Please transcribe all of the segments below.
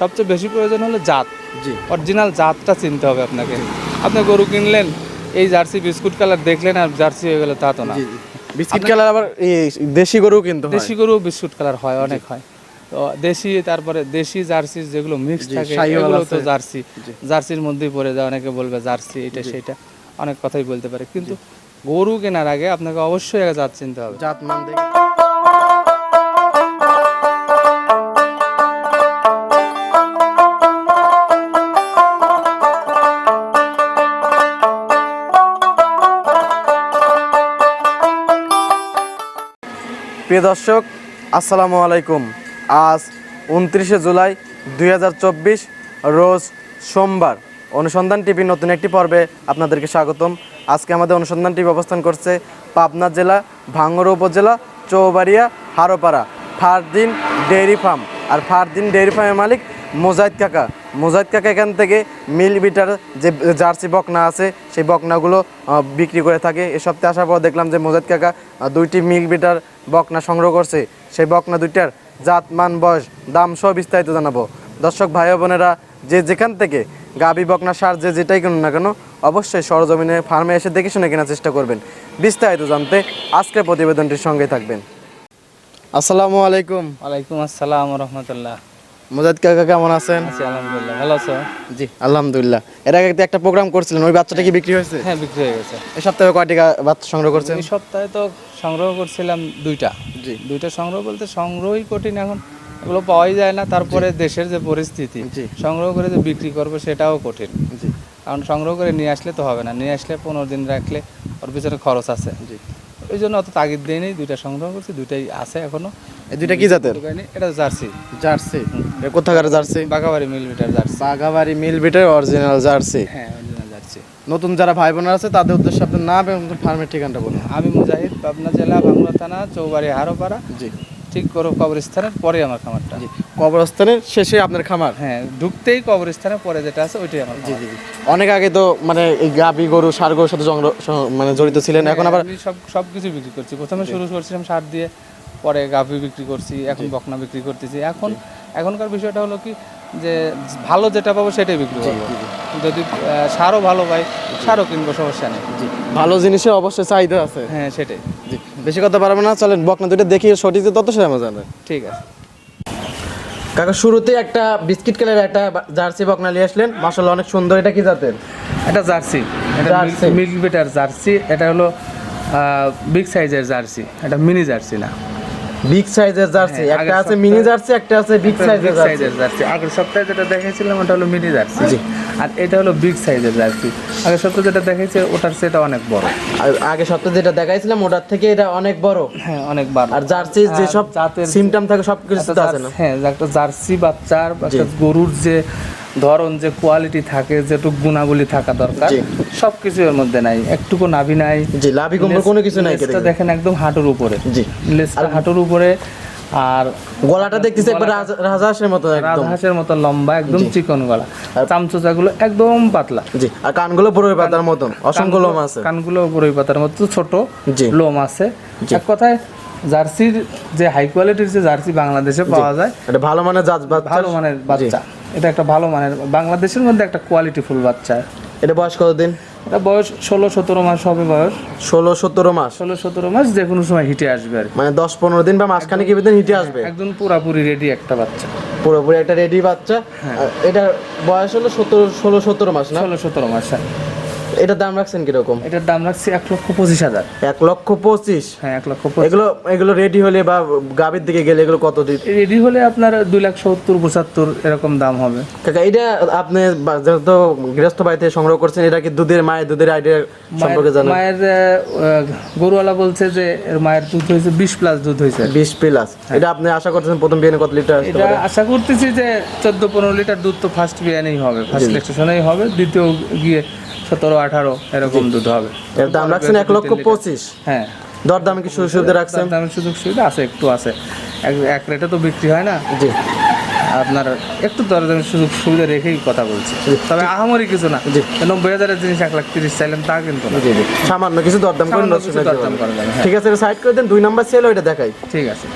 সবচেয়ে বেশি প্রয়োজন হলো জাত। জি। অরিজিনাল জাতটা চিনতে হবে আপনাকে। আপনি গরু কিনলেন এই জার্সি বিস্কুট কালার দেখলেন আর জার্সি হয়ে গেল তা তো না। জি কালার আবার দেশি গরু কিন্তু দেশি গরু বিস্কুট কালার হয় অনেক হয়। তো দেশি তারপরে দেশি জার্সি যেগুলো মিক্স থাকে এগুলো তো জার্সি। জার্সির মধ্যেই পড়ে যায় অনেকে বলবে জার্সি এটা সেটা। অনেক কথাই বলতে পারে। কিন্তু গরু কেনার আগে আপনাকে অবশ্যই আগে জাত চিনতে হবে। জাত মান দেখে। প্রিয় দর্শক, আসসালামু আলাইকুম। আজ উনত্রিশে জুলাই দুই হাজার চব্বিশ, রোজ সোমবার। অনুসন্ধান টিভির নতুন একটি পর্বে আপনাদেরকে স্বাগতম। আজকে আমাদের অনুসন্ধান টিভি অবস্থান করছে পাবনা জেলা, ভাঙ্গর উপজেলা, Chaubaria, Haropara. Fardin dairy farm. আর ফারদিন ডেয়ারি ফার্মের মালিক মোজাহিদ কাকা। মোজাহিদ কাকা এখান থেকে মিল বিটার যে জার্সি বকনা আছে সেই বকনাগুলো বিক্রি করে থাকে। এ সপ্তাহে আসার পর দেখলাম যে মোজাহিদ কাকা দুইটি মিল বিটার বকনা সংগ্রহ করছে। সেই বকনা দুইটার জাত মান বয়স দাম সহ বিস্তারিত জানাব। দর্শক ভাই বোনেরা যে যেখান থেকে গাবি বকনা সার যে যেটাই কিনুন না কেন অবশ্যই সরজমিনে ফার্মে এসে দেখে শুনে কেনার চেষ্টা করবেন। বিস্তারিত জানতে আজকের প্রতিবেদনটির সঙ্গে থাকবেন। আসসালামু আলাইকুম। ওয়ালাইকুম আসসালাম রহমতুল্লাহ। মোজাদ কাকা কেমন আছেন? আছি আলহামদুলিল্লাহ। ভালো আছো? জি আলহামদুলিল্লাহ। এর আগে একটা প্রোগ্রাম করছিলেন ওই বাচ্চাটা কি বিক্রি হয়েছে? হ্যাঁ বিক্রি হয়ে গেছে। এই সপ্তাহে কয়টি বাচ্চা সংগ্রহ করছেন? এই সপ্তাহে তো সংগ্রহ করছিলাম দুইটা। জি। দুইটা সংগ্রহ বলতে সংগ্রহই কঠিন এখন। এগুলো পাওয়াই যায় না তারপরে দেশের যে পরিস্থিতি জি। সংগ্রহ করে যে বিক্রি করব সেটাও কঠিন। জি। কারণ সংগ্রহ করে নিয়ে আসলে তো হবে না। নিয়ে আসলে পনেরো দিন রাখলে ওর পিছনে খরচ আছে। জি। ওই জন্য অত তাগিদ দিইনি দুইটা সংগ্রহ করছি দুইটাই আছে এখনও। এই দুইটা কি জাতের? এটা জার্সি। জার্সি। কোথাকার জার্সি? বাঘাবাড়ি মিলিমিটার জার্সি। বাঘাবাড়ি মিল বিটের অরিজিনাল জার্সি। হ্যাঁ original জার্সি। নতুন যারা ভাই বোনেরা আছে তাদের উদ্দেশ্যে আপনার নাম এবং ফার্মের ঠিকানাটা বলুন। আমি মুজাহিদ পাবনা জেলা বাংলা থানা চৌবাড়ি হারোপাড়া। জি। ঠিক করো কবরস্থানের পরে আমার খামারটা। জি কবরস্থানের শেষে আপনার খামার। হ্যাঁ ঢুকতেই কবরস্থানের পরে যেটা আছে ওইটাই আমার জি জি। অনেক আগে তো মানে এই গাবি গরু সার গরুর সাথে মানে জড়িত ছিলেন এখন আবার সব সব কিছু বিক্রি করছি। প্রথমে শুরু করছিলাম সার দিয়ে পরে গাভি বিক্রি করছি এখন বকনা বিক্রি করতেছি। এখন এখনকার বিষয়টা হলো কি যে ভালো যেটা পাবো সেটাই বিক্রি করব। যদি সারও ভালো পাই সারও কিনবো সমস্যা নেই। ভালো জিনিসের অবশ্যই চাহিদা আছে। হ্যাঁ সেটাই। জি বেশি কথা পারব না চলেন বকনা দুইটা দেখি সঠিক যে তত সে আমার জানেন ঠিক আছে। কাকা শুরুতে একটা বিস্কিট কালার একটা জার্সি বকনা নিয়ে আসলেন। মাসাল্লাহ অনেক সুন্দর এটা কি জাতের? এটা জার্সি। এটা। Milk better Jersey. এটা হলো বিগ সাইজের জার্সি। এটা মিনি জার্সি না। বিগ সাইজের জার্সি হ্যাঁ, একটা আছে মিনি জার্সি একটা আছে বিগ সাইজের জার্সি। আগের সপ্তাহে যেটা দেখেছিলাম ওটা হলো মিনি জার্সি। জি। আর এটা হলো বিগ সাইজের জার্সি। আগের সপ্তাহে যেটা দেখেছি ওটার সেটা অনেক বড়। আর আগে সপ্তাহে যেটা দেখাইছিলাম ওটার থেকে এটা অনেক বড়। হ্যাঁ অনেক বড়। আর জার্সির যেসব জাতের সিমটম থাকে সব কিছু আছে না? হ্যাঁ একটা জার্সি বাচ্চার বা একটা গরুর যে ধরন যে কোয়ালিটি থাকে যেটুকু গুণাবলী থাকা দরকার জি। সব কিছু এর মধ্যে নাই। একটুকু নাভি নাই। জি লাভি কম্বল কোনো কিছু নাই লেজটা দেখেন একদম হাঁটুর উপরে। জি। লেজটা হাঁটুর উপরে আর গলাটা দেখতেছি একবার রাজা- রাজহাঁসের মতো একদম। রাজহাঁসের মতো লম্বা একদম চিকন গলা। চামচোচাগুলো একদম পাতলা। জি আর কানগুলো পুরো পাতার মতন অসংখ্য লোম আছে। কানগুলো বড়ই পাতার মতো ছোট জি। লোম আছে। এক কথায় জার্সির যে হাই কোয়ালিটির যে জার্সি বাংলাদেশে পাওয়া যায় এটা ভালো মানে জাত ভালো মানের বাচ্চা। এটা একটা ভালো মানের বাংলাদেশের মধ্যে একটা কোয়ালিটি ফুল বাচ্চা। এটা বয়স কতদিন? এটা বয়স ষোলো সতেরো মাস হবে বয়স। ষোলো সতেরো মাস? ষোলো সতেরো মাস যে কোনো সময় হিটে আসবে আর মানে দশ পনেরো দিন বা মাসখানে কি দিন হিটে আসবে? একদম পুরাপুরি রেডি একটা বাচ্চা। পুরোপুরি একটা রেডি বাচ্চা? আর এটা বয়স হলো সতেরো ষোলো সতেরো মাস না? ষোলো সতেরো মাস হ্যাঁ। এটার দাম রাখছেন কীরকম? এটার দাম রাখছি এক লক্ষ পঁচিশ হাজার। এক লক্ষ পঁচিশ? হ্যাঁ এক লক্ষ এগুলো এগুলো রেডি হলে বা গাবির দিকে গেলে এগুলো কত দিন রেডি হলে আপনার দুই লাখ সত্তর পঁচাত্তর এরকম দাম হবে। কাকা এটা আপনি যেহেতু গৃহস্থ বাড়িতে সংগ্রহ করছেন এটা কি দুধের মায়ের দুধের আইডিয়া সম্পর্কে জানেন? মায়ের গরুওয়ালা বলছে যে এর মায়ের দুধ হয়েছে বিশ প্লাস দুধ হয়েছে। বিশ প্লাস এটা আপনি আশা করতেছেন প্রথম বিয়ে কত লিটার এটা আশা করতেছি যে চোদ্দ পনেরো লিটার দুধ তো ফার্স্ট বিয়ানেই হবে। ফার্স্ট স্টেশনেই হবে দ্বিতীয় গিয়ে সতেরো আঠারো এরকম। দুধ হবে। এর দাম রাখছেন এক লক্ষ পঁচিশ। হ্যাঁ। দর দামে কি সুযোগ সুবিধা রাখছেন? দামের সুযোগ সুবিধা আছে একটু আছে। এক- রেটে তো বিক্রি হয় না। জি। আপনার একটু দরদামের সুযোগ সুবিধা রেখেই কথা বলছি। তবে আহামরি কিছু না। নব্বই হাজারের জিনিস এক লাখ তিরিশ চাইলেন তা কিন্তু সামান্য কিছু দরদাম করে দরদাম করা যাবে, হ্যাঁ। ঠিক আছে সাইড করে দেন দুই নাম্বার সেল ওইটা দেখাই। ঠিক আছে।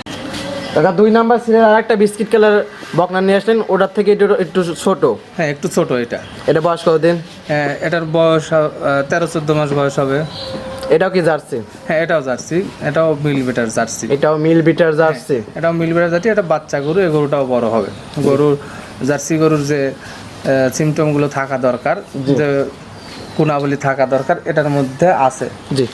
টাকা দুই নাম্বার সিলের আর একটা বিস্কিট কালার বকনা নিয়ে আসলেন ওটার থেকে একটু একটু ছোট। হ্যাঁ একটু ছোট এটা। এটা বয়স কতদিন? হ্যাঁ এটার বয়স তেরো চোদ্দ মাস বয়স হবে। এটাও কি জার্সি? হ্যাঁ এটাও জার্সি। এটাও মিল বিটার জার্সি। এটাও মিল বিটার জার্সি? এটাও মিল বেটার জাতি এটা বাচ্চা গরু এই গরুটাও বড় হবে। গরুর জার্সি গরুর যে সিমটমগুলো থাকা দরকার। যে গুণাবলী থাকা দরকার এটার মধ্যে আছে। জি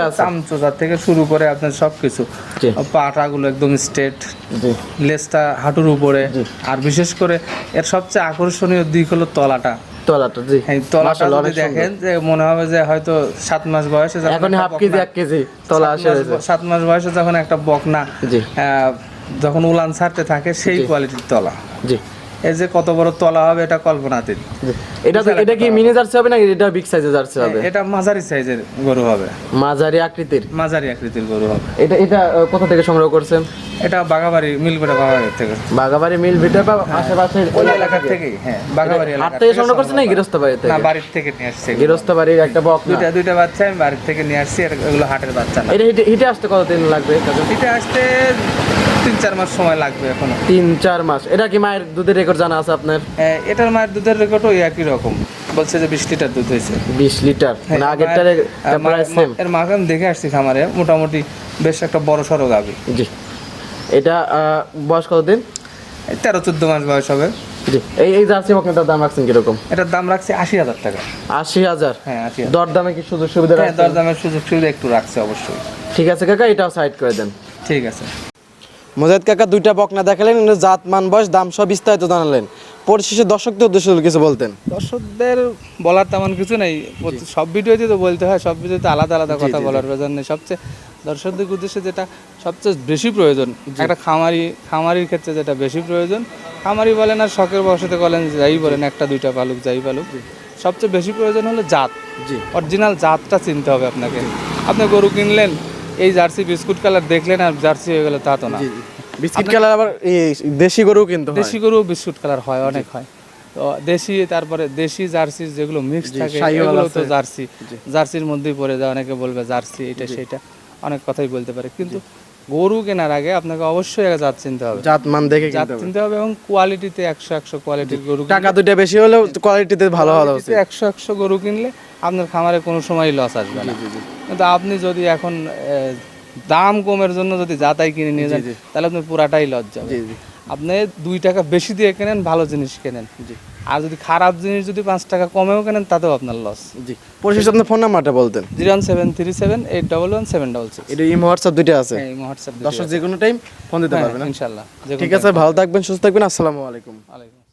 আছে চামচোচা থেকে শুরু করে আপনার সব কিছু জি। পাটাগুলো একদম স্ট্রেট জি। লেজটা হাঁটুর উপরে। আর বিশেষ করে এর সবচেয়ে আকর্ষণীয় দিক হলো তলাটা। তলাটা জি। তলাটা যদি দেখেন যে মনে হবে যে হয়তো সাত মাস বয়সে যখন এখন হাফ কেজি এক কেজি তলা সাত আসে মাস সাত মাস বয়সে যখন একটা বকনা জি। আহ, যখন উলান ছাড়তে থাকে সেই কোয়ালিটির তলা। জি। এই যে কত বড় তলা হবে এটা কল্পনাতীত এটা এটা কি মিনি জার্সি হবে না এটা বিগ সাইজের জার্সি হবে? এটা মাঝারি সাইজের গরু হবে। মাঝারি আকৃতির? মাঝারি আকৃতির গরু হবে। এটা এটা কোথা থেকে সংগ্রহ করছেন? এটা বাগাবাড়ি বাগাবাড়ির থেকে। বাগাবাড়ি বা আশেপাশে ওই এলাকার থেকেই হ্যাঁ বাগাবাড়ি হাট এলাকা থেকে সংগ্রহ করছেন না গৃহস্থ বাড়ি না থেকে? বাড়ির থেকে নিয়ে আসছে। গৃহস্থ বাড়ির একটা বক দুইটা দুইটা বাচ্চা আমি বাড়ির থেকে নিয়ে আসছি এগুলো হাটের বাচ্চা না। এটা হিটে হিটে আসতে কতদিন লাগবে? এটা আসতে তিন চার মাস সময় লাগবে এখনও। তিন চার মাস। এটা কি মায়ের দুধের রেকর্ড জানা আছে আপনার? হ্যাঁ, এটার মায়ের দুধের রেকর্ড ওই একই রকম। বলছে যে বিশ লিটার দুধ হয়েছে। বিশ লিটার? হ্যাঁ, মানে আগেরটা এর মাকে আমি দেখে আসছি খামারে মোটামুটি বেশ একটা বড় সড়ো গাবি। জি। এটা বয়স কতদিন? তেরো চোদ্দ মাস বয়স হবে। জি। এই এই জার্সি বকনাটার দাম রাখছেন কীরকম? এটার দাম রাখছে আশি হাজার টাকা। আশি হাজার? হ্যাঁ আশি হাজার। দর দামে কি সুযোগ সুবিধা হ্যাঁ? দরদামের সুযোগ সুবিধা একটু রাখছে অবশ্যই। ঠিক আছে কাকা এটাও সাইড করে দেন। ঠিক আছে। মোজাদ কাকা দুইটা বকনা দেখালেন কিন্তু জাত মান বয়স দাম সব বিস্তারিত জানালেন। পরিশেষে দর্শকদের উদ্দেশ্যে কিছু বলতেন। দর্শকদের বলার তেমন কিছু নেই। সব ভিডিওতে তো বলতে হয় সব ভিডিওতে আলাদা আলাদা কথা বলার প্রয়োজন নেই। সবচেয়ে দর্শকদের উদ্দেশ্যে যেটা সবচেয়ে বেশি প্রয়োজন একটা খামারি খামারির ক্ষেত্রে যেটা বেশি প্রয়োজন খামারি বলেন আর শখের বসতে বলেন যাই বলেন একটা দুইটা পালুক যাই পালুক। সবচেয়ে বেশি প্রয়োজন হলো জাত। জি। অরিজিনাল জাতটা চিনতে হবে আপনাকে। আপনি গরু কিনলেন এই জার্সি বিস্কুট কালার দেখলেন আর জার্সি হয়ে গেল তা তো না। বিস্কুট কালার আবার এই দেশি গরু কিন্তু দেশি গরু বিস্কুট কালার হয় অনেক হয়। তো দেশি তারপরে দেশি জার্সি যেগুলো মিক্স থাকে সেগুলো এগুলো তো জার্সি। জার্সির মধ্যেই পড়ে যায় অনেকে বলবে জার্সি এটা সেটা। অনেক কথাই বলতে পারে। কিন্তু গরু কেনার আগে আপনাকে অবশ্যই আগে জাত চিনতে হবে। জাত মান দেখে জাত কিনতে হবে। চিনতে হবে এবং কোয়ালিটিতে একশো একশো কোয়ালিটির গরু টাকা দুইটা বেশি হলেও কোয়ালিটিতে ভালো উচিত। একশো একশো গরু কিনলে আপনার খামারে কোনো সময় লস আসবে না। কিন্তু আপনি যদি এখন দাম কমের জন্য যদি জাতাই কিনে নিয়ে যান তাহলে আপনি পুরাটাই লস যাবে জি জি। আপনি দুই টাকা বেশি দিয়ে কেনেন ভালো জিনিস কেনেন। আর যদি খারাপ জিনিস যদি পাঁচ টাকা কমেও কেনেন তাতেও আপনার লস জি পরিশেষে আপনার ফোন নাম্বারটা বলতেন। Zero one seven three seven eight double one seven double six. এটা ইমো হোয়াটসঅ্যাপ দুইটা আছে। ইমো হোয়াটসঅ্যাপ দশ যে কোনো টাইম ফোন দিতে পারবেন ইনশাল্লাহ ঠিক আছে ভালো থাকবেন সুস্থ থাকবেন আসসালামু আলাইকুম। আলাইকুম।